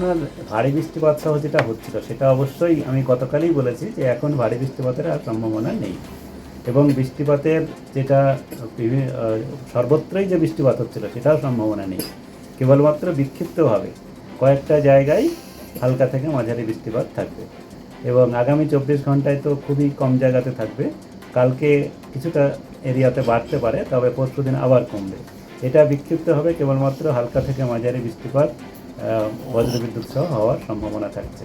আপনার ভারী বৃষ্টিপাত সহ যেটা হচ্ছিল, সেটা অবশ্যই আমি গতকালই বলেছি যে এখন ভারী বৃষ্টিপাতের আর সম্ভাবনা নেই। এবং বৃষ্টিপাতের যেটা সর্বত্রই যে বৃষ্টিপাত হচ্ছিল, সেটাও সম্ভাবনা নেই। কেবলমাত্র বিক্ষিপ্তভাবে কয়েকটা জায়গায় হালকা থেকে মাঝারি বৃষ্টিপাত থাকবে। এবং আগামী চব্বিশ ঘন্টায় তো খুবই কম জায়গাতে থাকবে। কালকে কিছুটা এরিয়াতে বাড়তে পারে, তবে পরশু দিন আবার কমবে। এটা বিক্ষিপ্ত হবে কেবলমাত্র হালকা থেকে মাঝারি বৃষ্টিপাত বজ্রবিদ্যুৎ সহ হওয়ার সম্ভাবনা থাকছে।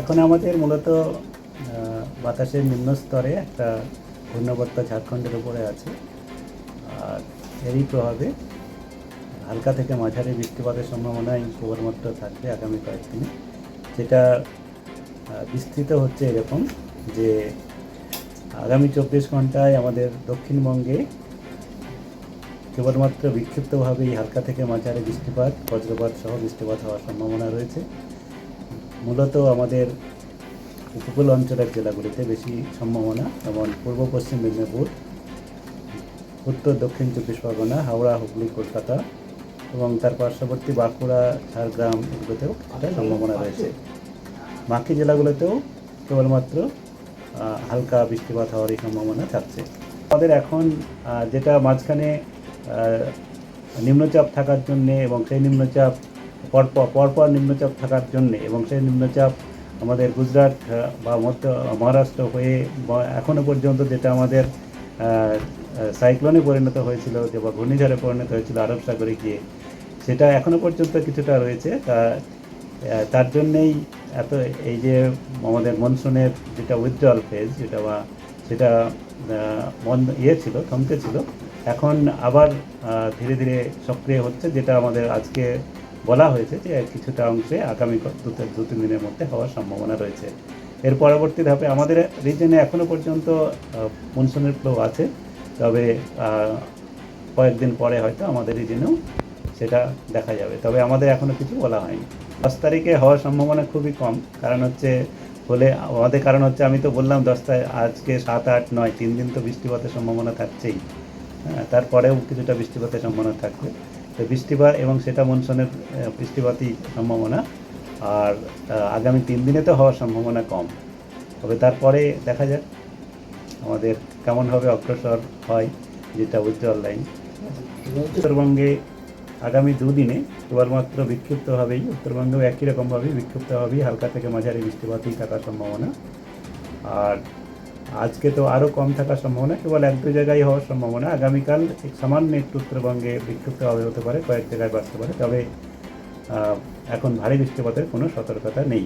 এখন আমাদের মূলত বাতাসের নিম্ন স্তরে একটা ঘূর্ণবর্তা ঝাড়খণ্ডের উপরে আছে। আর এরই প্রভাবে হালকা থেকে মাঝারি বৃষ্টিপাতের সম্ভাবনাই কেবলমাত্র থাকবে আগামী কয়েকদিনে। যেটা বিস্তৃত হচ্ছে এরকম যে, আগামী চব্বিশ ঘন্টায় আমাদের দক্ষিণবঙ্গে কেবলমাত্র বিক্ষিপ্তভাবেই হালকা থেকে মাঝারি বৃষ্টিপাত, বজ্রপাত সহ বৃষ্টিপাত হওয়ার সম্ভাবনা রয়েছে। মূলত আমাদের উপকূল অঞ্চলের জেলাগুলিতে বেশি সম্ভাবনা যেমন পূর্ব পশ্চিম মেদিনীপুর, উত্তর দক্ষিণ চব্বিশ পরগনা, হাওড়া, হুগলি, কলকাতা এবং তার পার্শ্ববর্তী বাঁকুড়া, ঝাড়গ্রাম এগুলোতেও একটা সম্ভাবনা রয়েছে। বাকি জেলাগুলোতেও কেবলমাত্র হালকা বৃষ্টিপাত হওয়ারই সম্ভাবনা থাকছে। আমাদের এখন যেটা মাঝখানে নিম্নচাপ থাকার জন্যে এবং সেই নিম্নচাপ পরপর পরপর নিম্নচাপ থাকার জন্যে এবং সেই নিম্নচাপ আমাদের গুজরাট বা মধ্য, মহারাষ্ট্র হয়ে এখনও পর্যন্ত যেটা আমাদের সাইক্লোনে পরিণত হয়েছিল, যে বা ঘূর্ণিঝড়ে পরিণত হয়েছিল আরব সাগরে গিয়ে, সেটা এখনও পর্যন্ত কিছুটা রয়েছে। তা তার জন্যেই এত, এই যে আমাদের মনসুনের যেটা উইথড্রল ফেজ যেটা বা সেটা মন ইয়ে ছিল, থমকে ছিল এখন আবার ধীরে ধীরে সক্রিয় হচ্ছে, যেটা আমাদের আজকে বলা হয়েছে যে কিছুটা অংশে আগামী দু তিন দিনের মধ্যে হওয়ার সম্ভাবনা রয়েছে। এর পরবর্তী ধাপে আমাদের রিজনে এখনও পর্যন্ত মনসুনের ফ্লো আছে, তবে কয়েকদিন পরে হয়তো আমাদের রিজনেও সেটা দেখা যাবে। তবে আমাদের এখনও কিছু বলা হয়নি। দশ তারিখে হওয়ার সম্ভাবনা খুবই কম, কারণ হচ্ছে হলে, আমাদের কারণ হচ্ছে আমি তো বললাম দশ আজকে সাত, আট, নয়, তিন দিন তো বৃষ্টিপাতের সম্ভাবনা থাকছেই। তারপরেও কিছুটা বৃষ্টিপাতের সম্ভাবনা থাকবে। তো বৃষ্টিপাত এবং সেটা মনসুনের বৃষ্টিপাতই সম্ভাবনা। আর আগামী তিন দিনে তো হওয়ার সম্ভাবনা কম। তবে তারপরে দেখা যাক আমাদের কেমনভাবে অগ্রসর হয় যেটা উজ্জ্বল লাইন। উত্তরবঙ্গে আগামী দুদিনে কেবলমাত্র বিক্ষিপ্তভাবেই, উত্তরবঙ্গেও একই রকমভাবেই বিক্ষিপ্তভাবেই হালকা থেকে মাঝারি বৃষ্টিপাতই থাকার সম্ভাবনা। আর আজকে তো আরও কম থাকার সম্ভাবনা, কেবল এক দু জায়গায় হওয়ার সম্ভাবনা। আগামীকাল সামান্য একটু উত্তরবঙ্গে বিক্ষিপ্তভাবে হতে পারে, কয়েক জায়গায় বাড়তে পারে, তবে এখন ভারী বৃষ্টিপাতের কোনো সতর্কতা নেই।